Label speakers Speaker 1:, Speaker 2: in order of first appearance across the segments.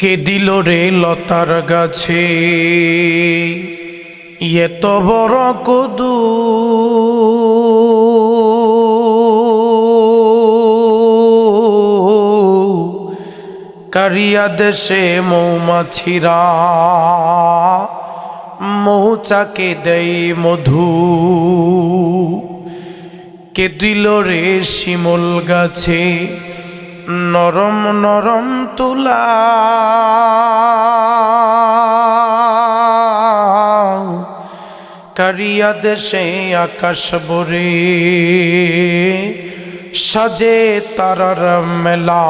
Speaker 1: কে দিল রে লতার গাছে? এত বড় কদু। কারিয়া দেশে মৌমাছিরা মৌচাকে দেয় মধু। কে দিল রে শিমল গাছে? নরম নরম তুলা। কারিয়া দেশে আকাশ বরে সাজে তারার মেলা।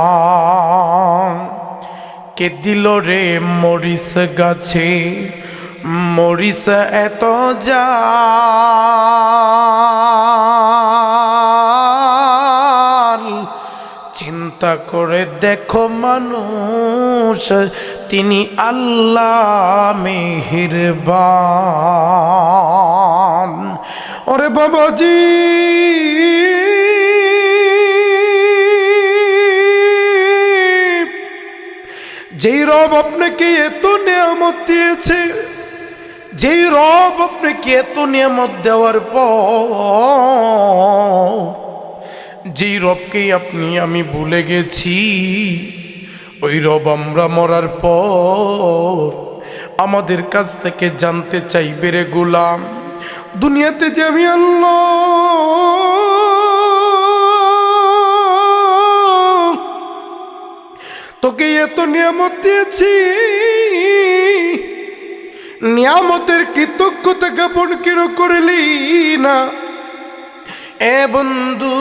Speaker 1: কে দিল রে মরিস গাছে? মরিস এত জাল চিন্তা করে দেখো মানুষ, তিনি আল্লাহ মেহেরবান ওরে বাবাজি। যেই রব আপনাকে এত নিয়ামত দিয়েছে, যেই রব আপনাকে এত নিয়ামত দেওয়ার পর যেই রবকেই আপনি, আমি ভুলে গেছি। ওই রব আমরা মরার পর আমাদের কাছ থেকে জানতে চাইবে রে গোলাম। দুনিয়াতে যে আমি আল্লাহ, তোকে এত নিয়ামত দিয়েছি। নিয়ামতের কৃতজ্ঞতা জ্ঞাপন কেন করলি না? এ বন্ধু,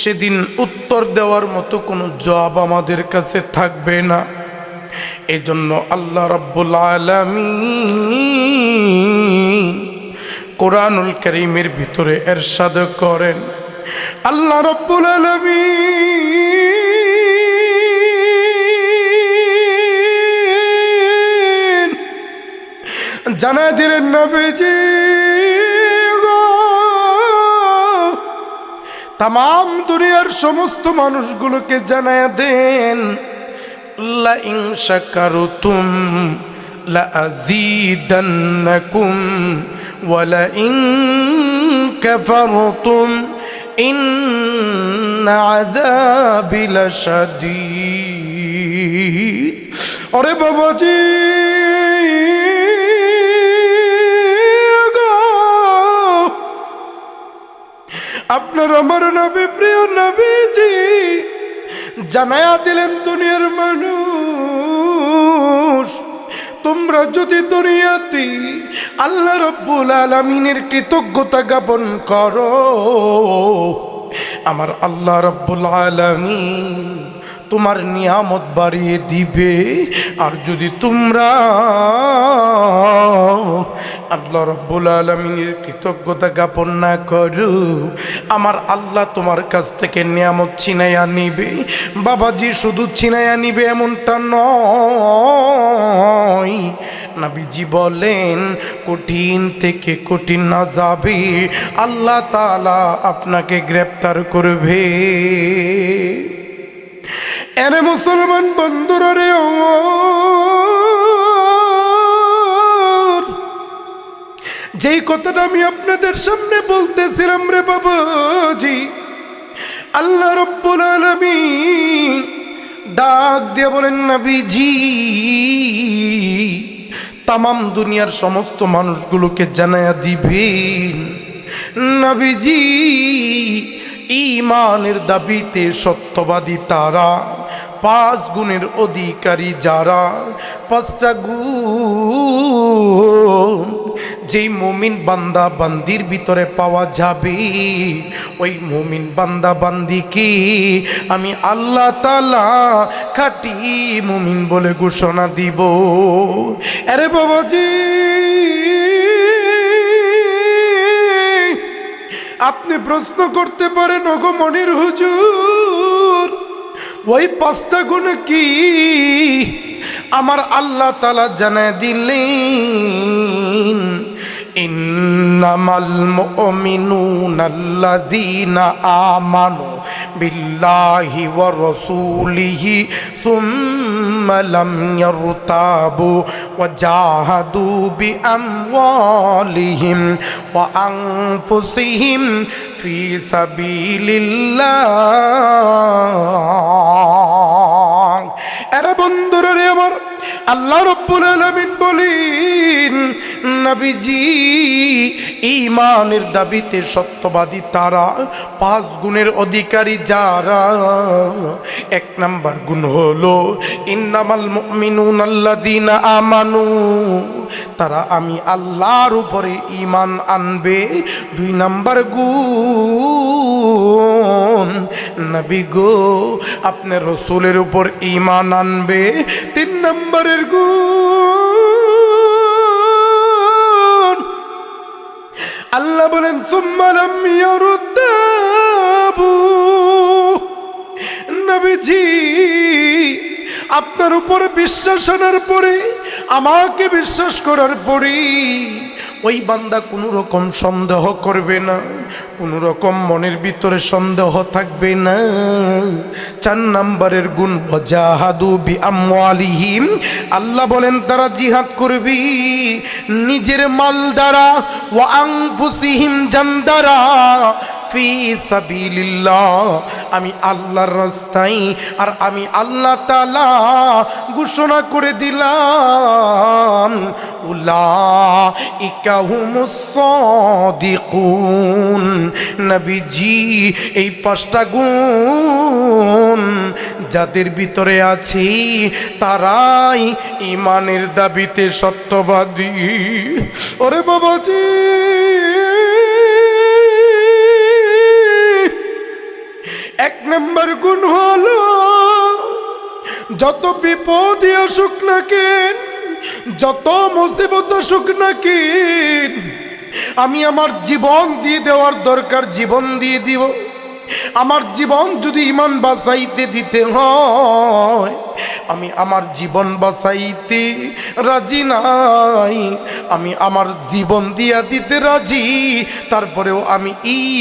Speaker 1: সেদিন উত্তর দেওয়ার মতো কোনো জবাব আমাদের কাছে থাকবে না। এজন্য আল্লাহ রব্বুল আলমী কোরআনুল করিমের ভিতরে এরশাদ করেন। আল্লাহ রব্বুল আলমী জানা দিলেন নবীজি তাম দুনিয়ার সমস্ত মানুষগুলোকে জানায় দেন কাফারতুম ইন্না আপনার আমার নবী, প্রিয় নবীজি, জানায়া দিলেন দুনিয়ার মানুষ। তোমরা যদি দুনিয়াতে আল্লাহ রব্বুল আলমিনের কৃতজ্ঞতা জ্ঞাপন করো, আমার আল্লাহ রব্বুল আলমিন তোমার নিয়ামত বাড়িয়ে দিবে। আর যদি তোমরা আল্লাহ রব্বুল আলমিনের কৃতজ্ঞতা জ্ঞাপন না করো। আমার আল্লাহ তোমার কাছ থেকে নিয়ামত ছিনাইয়া নিবে। বাবাজি শুধু ছিনাইয়া নিবে এমনটা নয়। নাবিজি বলেন, কঠিন থেকে কঠিন না যাবে। আল্লাহ তালা আপনাকে গ্রেপ্তার করবে। এরে মুসলমান বন্ধুরা রে ও। যেই কথাটা আমি আপনাদের সামনে বলতেছিলাম রে বাবাজি, আল্লাহ রব্বুল আলামিন ডাক দিয়ে বলেন, নবীজি, তামাম দুনিয়ার সমস্ত মানুষগুলোকে জানায়া দিবেন। নবীজি ইমানের দাবিতে সত্যবাদী তারা। পাঁচ গুণের অধিকারী যারা, পাঁচটা গুণ যেই মুমিন বান্দা বান্দির ভিতরে পাওয়া যাবে, ওই মুমিন বান্দা বান্দিকে আমি আল্লাহ তালা খাটি মুমিন বলে ঘোষণা দিব। আরে বাবাজি, আপনি প্রশ্ন করতে পারেন, ওগো মনির হুজুর। ওই পাঁচটা গুণ কি? আমার আল্লাহ তালা জানায় দিলেন ইন্নামাল জাহাদু বিআমওয়ালিহিম ফি সাবিলিল্লাহ। এরা বন্ধুরা রে আমার আল্লাহ রব্বুল আলামিন বলেন নবীজি, ঈমানের দাবিতে সত্যবাদী তারা, পাঁচ গুণের অধিকারী যারা। এক নাম্বার গুণ হলো, ইন্নামাল মুমিনুন আল্লাযীনা আমানু, তারা আমি আল্লাহর উপরে ঈমান আনবে। দুই নাম্বার গুণ, নবী গো আপনার রসুলের উপর ঈমান আনবে। তিন নম্বরের গুণ আল্লাহ বলেন নবীজি, আপনার উপর বিশ্বাস আনার পরে, আমাকে বিশ্বাস করার পরে, ওই বান্দা কোনো রকম সন্দেহ করবে না। কোনো রকম মনের ভিতরে সন্দেহ থাকবে না। চার নাম্বারের গুণ জাহাদু বি আল্লাহ বলেন, তারা জিহাদ করবি নিজের মাল দ্বারা, ওয়া আনফুসিহিম জান দ্বারা। আমি আল্লাহর রাস্তায়, আর আমি আল্লাহ তালা ঘোষণা করে দিলাম। উলাইকা হুমুস সাদিকুন। নবীজি, এই পাঁচটা গুণ যাদের ভিতরে আছি, তারাই ইমানের দাবিতে সত্যবাদী। ওরে বাবাজি! এক নম্বর গুণ হলো, যত বিপদ আসুক না কেন যত মুসিবত আসুক না কেন আমি আমার জীবন দিয়ে দেওয়ার দরকার জীবন দিয়ে দিব। আমার জীবন যদি ইমান বাঁচাইতে দিতে হয়, আমি আমার জীবন বাঁচাইতে রাজি নাই। আমি আমার জীবন দিয়া দিতে রাজি, তারপরেও আমি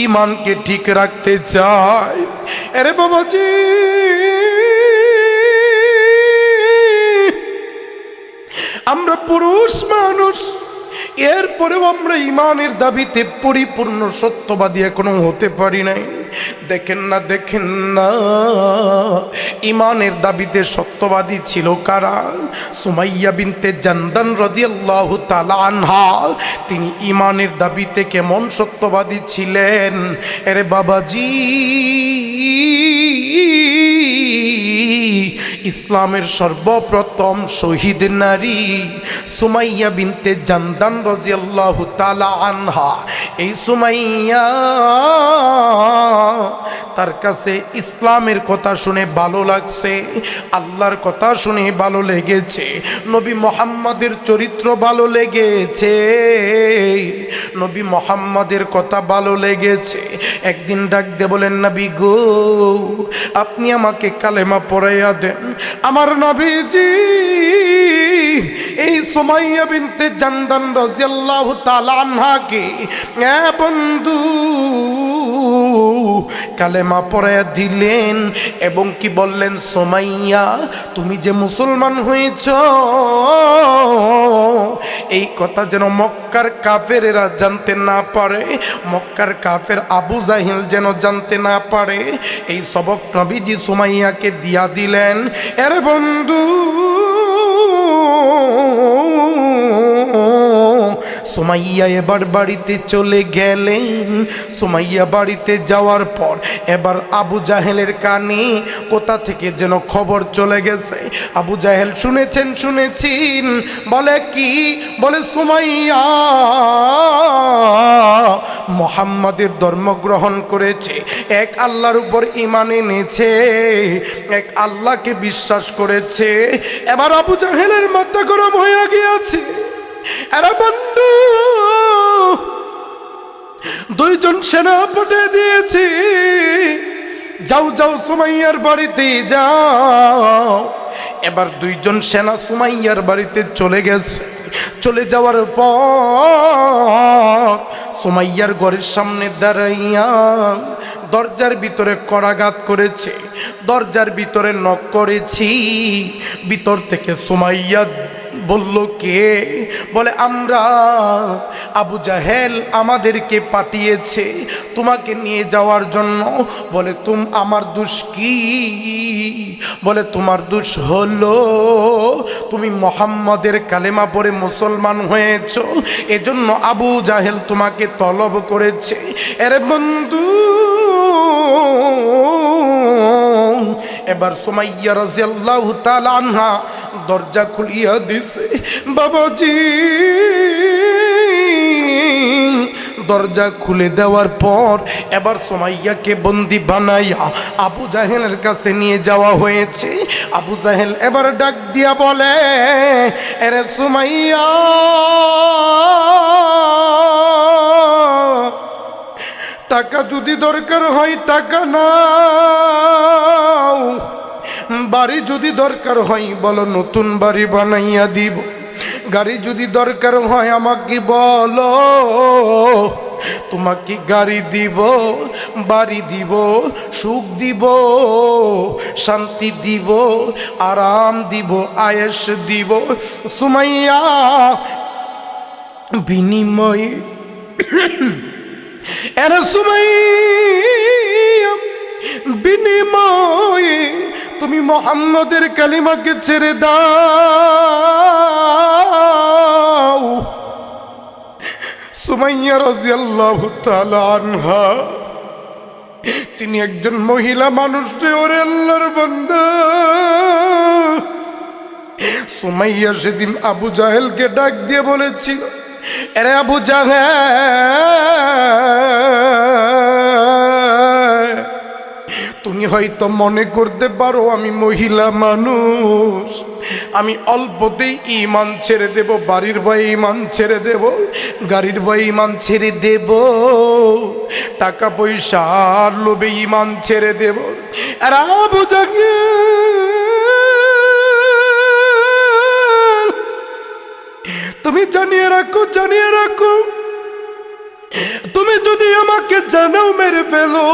Speaker 1: ইমানকে ঠিক রাখতে চাই। আরে বাবাজি! আমরা পুরুষ মানুষ। এরপরেও আমরা ইমানের দাবিতে পরিপূর্ণ সত্যবাদী এখনও হতে পারি নাই। দেখেন না দেখেন না, ইমানের দাবিতে সত্যবাদী ছিল কারা? সুমাইয়া বিনতে জান্দান রাদিয়াল্লাহু তাআলা আনহা, তিনি ইমানের দাবিতে কেমন সত্যবাদী ছিলেন? এরে বাবাজি! ইসলামের সর্বপ্রথম শহীদ নারী সুমাইয়া বিনতে জান্দান রাজিয়াল্লাহু তাআলা আনহা। এই সুমাইয়া তার কাছে ইসলামের কথা শুনে ভালো লাগছে, আল্লাহর কথা শুনে ভালো লেগেছে, নবী মোহাম্মদের চরিত্র ভালো লেগেছে, নবী মোহাম্মদের কথা ভালো লেগেছে। একদিন ডাক দে বলেন, নবী গো, আপনি আমাকে কালেমা পড়াইয়া দেন। আমার নবীজি, এই সুমাইয়া বিনতে জান্দান রাদিয়াল্লাহু তাআলা আনহাকে এ বন্ধু, কালেমা পড়ে দিলেন এবং কি বললেন, সোমাইয়া, তুমি যে মুসলমান হয়েছ, এই কথা যেন মক্কার কাফেরেরা জানতে না পারে, মক্কার কাফের আবু জাহিল যেন জানতে না পারে, এই সবক নবীজি সুমাইয়াকে দিয়া দিলেন। এর বন্ধু সুমাইয়া এবার বাড়িতে চলে গেলেন। সোমাইয়া বাড়িতে যাওয়ার পর এবার আবু জাহেলের কানে কোথা থেকে যেন খবর চলে গেছে। আবু জাহেল শুনেছেন শুনেছেন। বলে কি? বলে, সোমাইয়া, মোহাম্মদের ধর্ম গ্রহণ করেছে, এক আল্লাহর উপর ইমান এনেছে, এক আল্লাহকে বিশ্বাস করেছে। এবার আবু জাহেলের মাথা গরম হয়ে গিয়েছে। এরা বন্ধু। দুইজন সেনাপতি দিয়েছি। যাও যাও সুমাইয়ার বাড়িতে যাও। এবার দুইজন সেনা সুমাইয়ার বাড়িতে চলে গেছে। চলে যাওয়ার পর সুমাইয়ার ঘরের সামনে দাঁড়াইয়া দরজার ভিতরে করাঘাত করেছে। দরজার ভিতরে নক করেছি। ভিতর থেকে সুমাইয়া বলল, কে? বলে, আমরা। আবু জাহেল আমাদেরকে পাঠিয়েছে তোমাকে নিয়ে যাওয়ার জন্য। বলে, তুম, আমার দোষ কি? বলে, তোমার দোষ হলো, তুমি মোহাম্মদের কালেমা পড়ে মুসলমান হয়েছ। এজন্য আবু জাহেল তোমাকে তলব করেছে। এরে বন্ধু, এবার সুমাইয়া রাজিয়াল্লাহু তাআলা আনহা দরজা খুলিয়া দিছে, বাবাজি, দরজা খুলে দেওয়ার পর এবার সোমাইয়াকে বন্দি বানাইয়া আবু জাহেলের কাছে নিয়ে যাওয়া হয়েছে। আবু জাহেল এবার ডাক দিয়া বলে, এরে সুমাইয়া, টাকা যদি দরকার হয় টাকা নাও। বাড়ি যদি দরকার হয়, বলো নতুন বাড়ি বানাইয়া দিব। গাড়ি যদি দরকার হয়, আমাকে বলো, তোমাকে গাড়ি দিব, বাড়ি দিব, সুখ দিব, শান্তি দিব, আরাম দিব আয়েস দিব। সুমাইয়া, বিনিময়ে। এরা সময় বিনিময়ে তুমি মোহাম্মদের কালিমাকে ছেড়ে দাও। সুমাইয়া রাজিয়াল্লাহু তাআলা আনহা, তিনি একজন মহিলা মানুষ রে ওরে আল্লাহর বান্দা। সুমাইয়া সেদিন আবু জাহেলকে ডাক দিয়ে বলেছিল, এরে আবু জাহেল তুমি হয়তো মনে করতে পারো আমি মহিলা মানুষ। আমি অল্পতেই ইমান ছেড়ে দেব, বাড়ির ভয়ে ইমান ছেড়ে দেব, গাড়ির ভয়ে ইমান ছেড়ে দেব। টাকা পয়সার লোভে ইমান ছেড়ে দেব। আবু জাহেল তুমি জানিয়ে রাখো জানিয়ে রাখো। তুমি যদি আমাকে জানাও, মেরে ফেলো।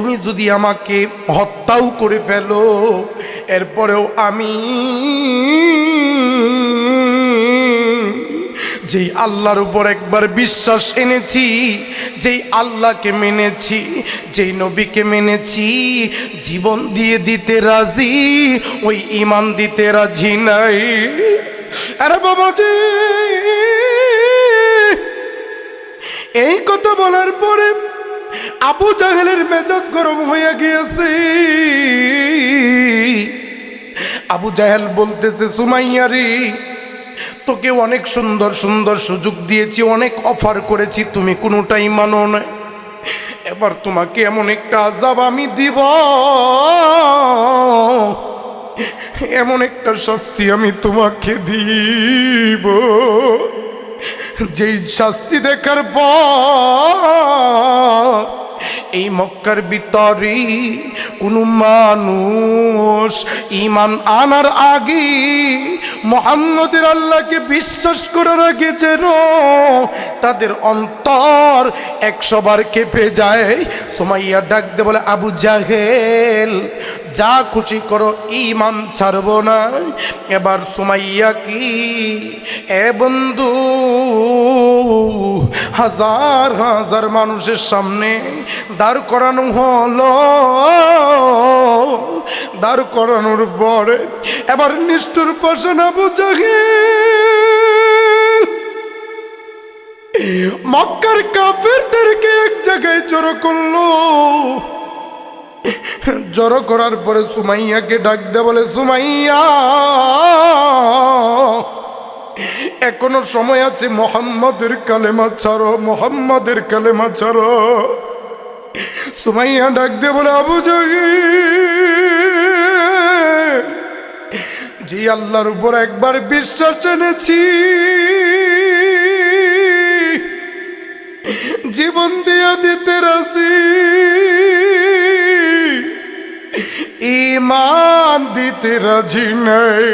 Speaker 1: তুমি যদি আমাকে হত্যাও করে ফেলো, এরপরেও আমি যেই আল্লাহর উপর একবার বিশ্বাস এনেছি, যেই আল্লাহকে মেনেছি, যেই নবীকে মেনেছি, জীবন দিয়ে দিতে রাজি, ওই ইমান দিতে রাজি নাই। আরে বাবাজি এই কথা বলার পরে আবু জাহেলের মেজাজ গরম হয়ে গিয়েছে। আবু জাহেল বলতেছে সুমাইয়ারি তোকে অনেক সুন্দর সুন্দর সুযোগ দিয়েছি, অনেক অফার করেছি, তুমি কোনোটাই মানো না। এবার তোমাকে এমন একটা আজাব আমি দিব। এমন একটা শাস্তি আমি তোমাকে দিব। যেই শাস্তি দেখার পর এই মক্কার ভিতরে কোনো মানুষ ইমান আনার আগে মোহাম্মদের আল্লাহকে বিশ্বাস করে রাখে যেন তাদের অন্তর একশো বার কেঁপে যায়। সোমাইয়া ডাক দে বলে, আবু জাহেল, যা খুশি করো ইমান ছাড়বো না। এবার সুমাইয়া কি, এ বন্ধু, হাজার হাজার মানুষের সামনে দাঁড় করানো হলো দাঁড় করানোর পরে এবার নিষ্ঠুর পাশে না বুঝাগে মক্কার কাফেরদেরকে এক জায়গায় জড়ো করল। জড়ো করার পরে সুমাইয়াকে ডাক দে বলে, সুমাইয়া, এখনও সময় আছে মোহাম্মদের কালেমা ছাড়ো, মোহাম্মদের কালেমা ছাড়ো। সুমাইয়া ডাক দে বলে, আবু যে আল্লাহর উপর একবার বিশ্বাস এনেছি, জীবন দিয়া দিতে রাজি ইমান দিতে রাজি নাই।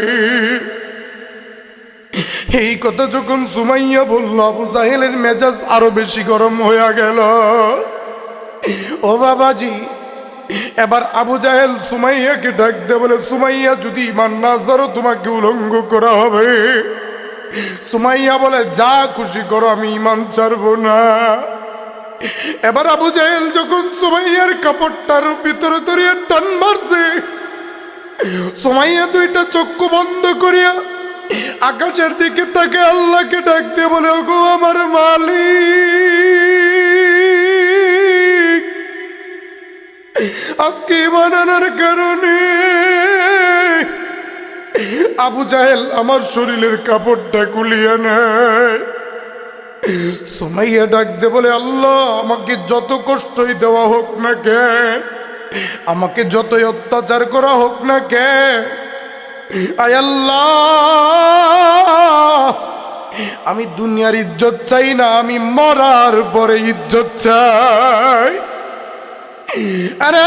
Speaker 1: এই কথা যখন সুমাইয়া বলল, আবু জাহেলের মেজাজ আরও বেশি গরম হয়ে গেল। ও বাবাজি, এবার আবু জাহেল সুমাইয়াকে ডাক দে বলে, সুমাইয়া যদি ইমান না ছাড়ো তোমাকে উলঙ্গ করা হবে। সুমাইয়া বলে, যা খুশি করো, আমি ইমান ছাড়বো না। এবার আবু জাহেল যখন সুমাইয়ার কাপড়টার ভিতরে ধরিয়ে টান মারছে, সুমাইয়া দুইটা চক্ষু বন্ধ করিয়া আকাশের দিকে তাকে আল্লাহকে ডাক দিয়ে বলে, ওগো আমার মালিক আজকে ইমান আনার কারণে আবু জাহেল আমার শরীরের কাপড়টা কুলিয়ে নেয়। সুমাইয়া ডাক দে বলে, আল্লাহ, আমাকে যত কষ্টই দেওয়া হোক না কে আমাকে যতই অত্যাচার করা হোক না কে আয় আল্লাহ, আমি দুনিয়ার ইজ্জত চাই না, আমি মরার পরে ইজ্জত চাই। আরে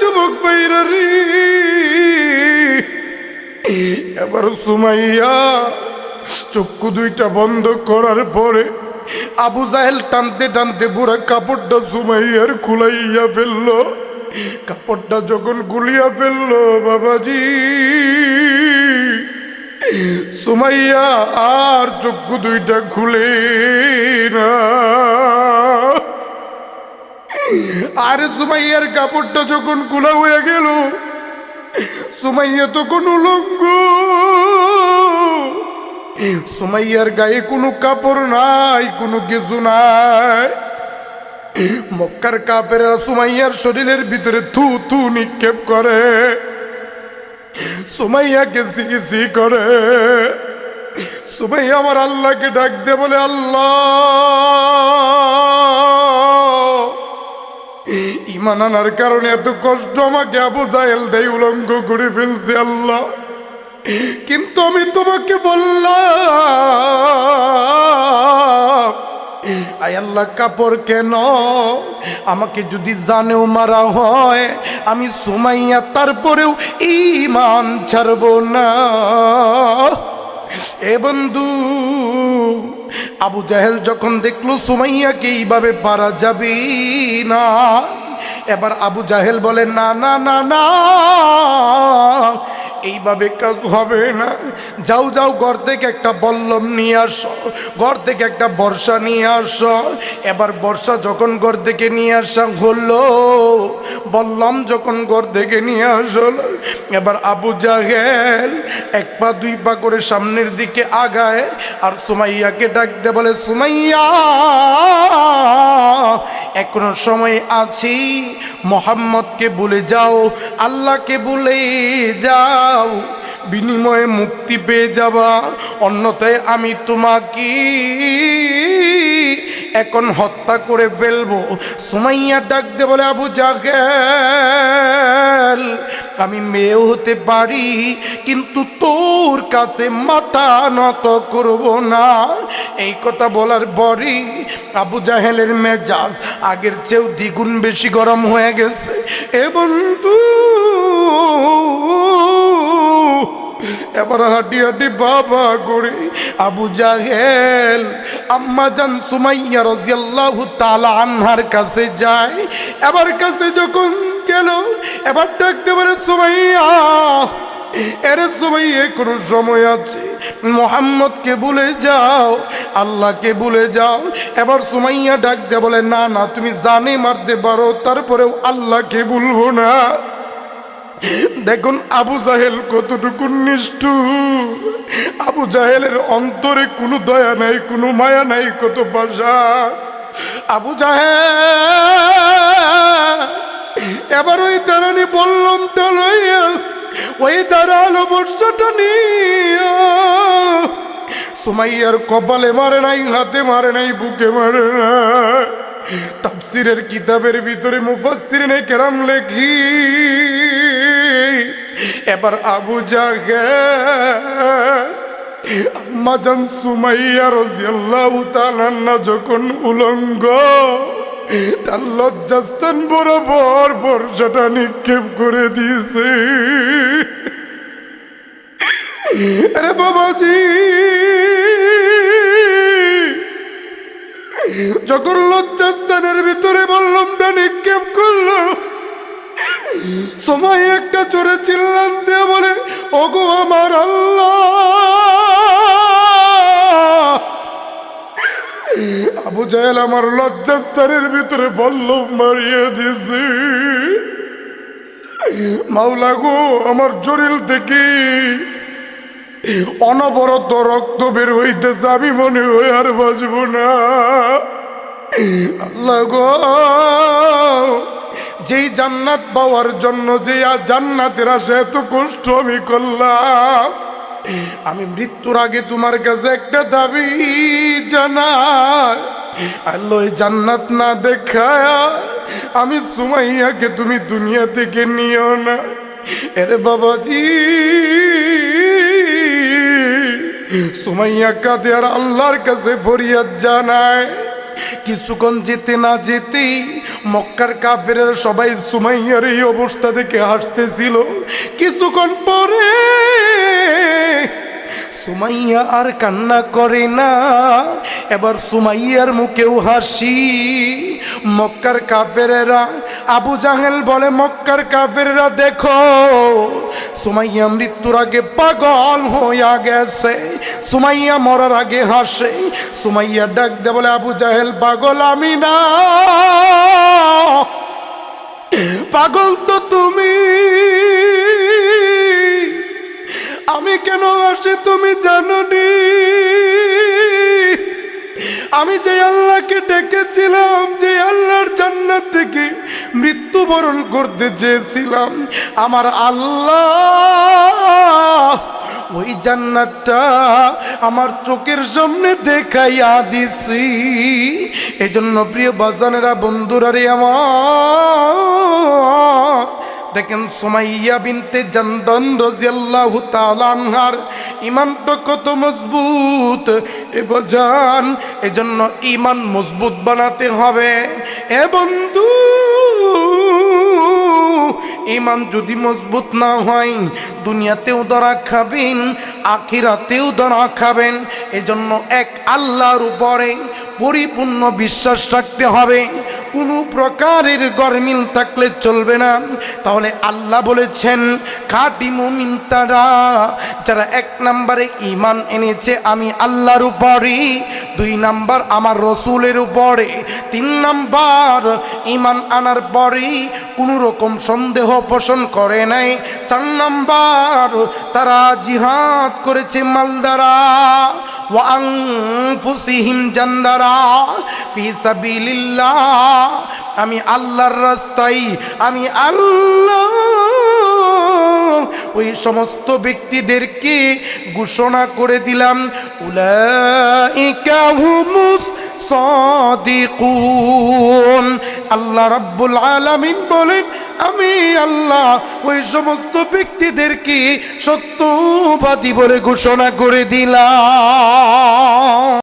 Speaker 1: যুবক ভাইরা রে, এবার সুমাইয়া চক্ষু দুইটা বন্ধ করার পরে আবু জাহেল টানতে টানতে পুরা কাপড়টা সুমাইয়ার খুলাইয়া ফেলল। কাপড়টা যখন গুলিয়া ফেলল, বাবাজি। সুমাইয়া আর চক্ষু দুইটা খুলে না। আর সুমাইয়ার কাপড়টা যখন খোলা হয়ে গেল, সুমাইয়া তখন উলঙ্গ সুমাইয়ার গায়ে কোনো কাপড় নাই, কোনো কিছু নাই। মক্কার কাপেরা সুমাইয়ার শরীরের ভিতরে থু থু নিক্ষেপ করে। সুমাইয়াকে সিকি করে। সুমাইয়া আমার আল্লাহকে ডাক দে বলে, আল্লাহ! ইমান কারণে এত কষ্ট আমাকে আবু জাহেল দেয় উলঙ্গ করে ফেলছে আল্লাহ। কিন্তু আমি তোমাকে বললাম, আয় আল্লাহ, কাপড় কেন? আমাকে যদি জানেও মারা হয়, আমি সুমাইয়া তারপরেও ইমান ছাড়ব না। এ বন্ধু, আবু জাহেল যখন দেখল সুমাইয়াকে এইভাবে পারা যাবে না এবার আবু জাহেল বলে না না না না। এইভাবে কাজ হবে না। যাও যাও, ঘর থেকে একটা বল্লম নিয়ে আসো, ঘর থেকে একটা বর্ষা নিয়ে আসো। এবার বর্ষা যখন ঘর থেকে নিয়ে আসা হলো, বললাম যখন ঘর থেকে নিয়ে আসলো, এবার আবু জাহেল এক পা, দুই পা করে সামনের দিকে আগায় আর সুমাইয়াকে ডাকতে বলে, সুমাইয়া, এখনও সময় আছি, মোহাম্মদকে বলে যাও, আল্লাহকে বলে যাও। বিনিময়ে মুক্তি পেয়ে যাবা। অন্যথায় আমি তোমাকে এখন হত্যা করে ফেলব। সুমাইয়া ডাক দে বলে, আবু জাগেল আমি মেয়েও হতে পারি, কিন্তু তোর কাছে মাথা নত করব না। এই কথা বলার পরই আবু জাহেলের মেজাজ আগের চেয়েও দ্বিগুণ বেশি গরম হয়ে গেছে। এবং এবার হাঁটি হাঁটি বাবা করে আবু জাহেল, আম্মা জান সুমাইয়া রাদিয়াল্লাহু তাআলা আনহার কাছে যায়। এবার কাছে যখন গেল, এবার ডাকতে পারে সুমাইয়া, এর সুমাইয়া, কোনো সময় আছে? মোহাম্মদকে ভুলে যাও, আল্লাহকে ভুলে যাও। এবার সুমাইয়া ডাক দে বলে, না না, তুমি জানে মারতে পারো, তারপরেও আল্লাহকে ভুলবো না। দেখুন আবু জাহেল কতটুকু নিষ্ঠু। আবু জাহেলের অন্তরে কোনো দয়া নাই, কোনো মায়া নাই, কত ভাষা আবু জাহেল, এবার ওই দাঁড়ানি বললাম লইয়া, ওই দাঁড়াল বর্ষাটা নিয়ে। সুমাইয়ার কপালে মারে নাই, হাতে মারে নাই, বুকে মারে না তাফসিরের কিতাবের ভিতরে মুফাসসিরিনে কেরাম লেখি। এবার আবু জাহেল আম্মাজান সুমাইয়া রাদিয়াল্লাহু তাআলা যখন উলঙ্গ, তার লজ্জাস্থান বরাবর বর্ষাটা নিক্ষেপ করে দিয়েছে। আরে বাবাজি! যখন লজ্জাস্থানের ভিতরে বললাম না নিক্ষেপ করল? সময় একটা চোরে চিল্লান দিয়ে বলে, ওগো আমার আল্লাহ! আবু জাহেল আমার লজ্জাস্থানের ভিতরে বলল, মারিয়ে দিছি মাওলা গো, আমার জরিল থেকে অনবরত রক্ত বের হইতেছে, আমি মনে হয় আর বাঁচব না। গো। যেই জান্নাত পাওয়ার জন্য যে জান্নাতের আশা এত কষ্ট আমি করলাম, আমি মৃত্যুর আগে তোমার কাছে একটা দাবি জানাই, আল্লাহ জান্নাত না দেখায় আমি সুমাইয়াকে তুমি দুনিয়া থেকে নিও না। এরে বাবাজি। সুমাইয়া কাঁদে আর আল্লাহর কাছে ফরিয়াদ জানায়। কিছুক্ষণ যেতে না যেতেই মক্কার কাফের সবাই সুমাইয়ার এই অবস্থা দেখে হাসতেছিল। কিছুক্ষণ পরে সুমাইয়া আর কান্না করে না। এবার সুমাইয়ার মুখেও হাসি। মক্কার কাফেরেরা, আবু জাহেল বলে, মক্কার কাফেরেরা দেখো, সুমাইয়া মৃত্যুর আগে পাগল হইয়া গেছে। সুমাইয়া মরার আগে হাসে। সুমাইয়া ডাক দে বলে, আবু জাহেল, পাগল আমি না। পাগল তো তুমি। আমি কেন আসে তুমি জানো নি আমি যে আল্লাহকে ডেকেছিলাম, যে আল্লাহর জান্নাত থেকে মৃত্যুবরণ করতে চেয়েছিলাম, আমার আল্লাহ ওই জান্নাতটা আমার চোখের সামনে দেখাইয়া দিছি। এজন্য প্রিয় বাজানেরা, বন্ধুরা রে আমার দেখেন সুমাইয়া বিনতে জানদন রাজিয়াল্লাহু তাআলা আনহার। ইমানটা কত মজবুত। এ বাজান এজন্য ইমান মজবুত বানাতে হবে। এ বন্ধু ইমান যদি মজবুত না হয়, দুনিয়াতেও ধরা খাবেন, আখিরাতেও ধরা খাবেন। এজন্য এক আল্লাহর উপরে পরিপূর্ণ বিশ্বাস রাখতে হবে। কোনো প্রকারের গরমিল থাকলে চলবে না। তাহলে আল্লাহ বলেছেন, খাটি মুমিন তারা, যারা এক নম্বরে ইমান এনেছে, আমি আল্লাহর উপরে দুই নাম্বার আমার রসুলের উপরে, তিন নাম্বার ইমান আনার পরে কোনো রকম সন্দেহ পোষণ করে নাই, চার নাম্বার তারা জিহাদ করেছে মালদারা। ওয়াংফুসিহিম জান্দারা ফি সাবিলিল্লাহ। আমি আল্লাহর রাস্তায়, আমি আল্লাহ। ওই সমস্ত ব্যক্তিদেরকে ঘোষণা করে দিলাম, উলাইকা হুমুস সাদিকুন। আল্লাহ রাব্বুল আলামিন বলেন আমি আল্লাহ ওই সমস্ত ব্যক্তিদেরকে সত্যবাদী বলে ঘোষণা করে দিলাম।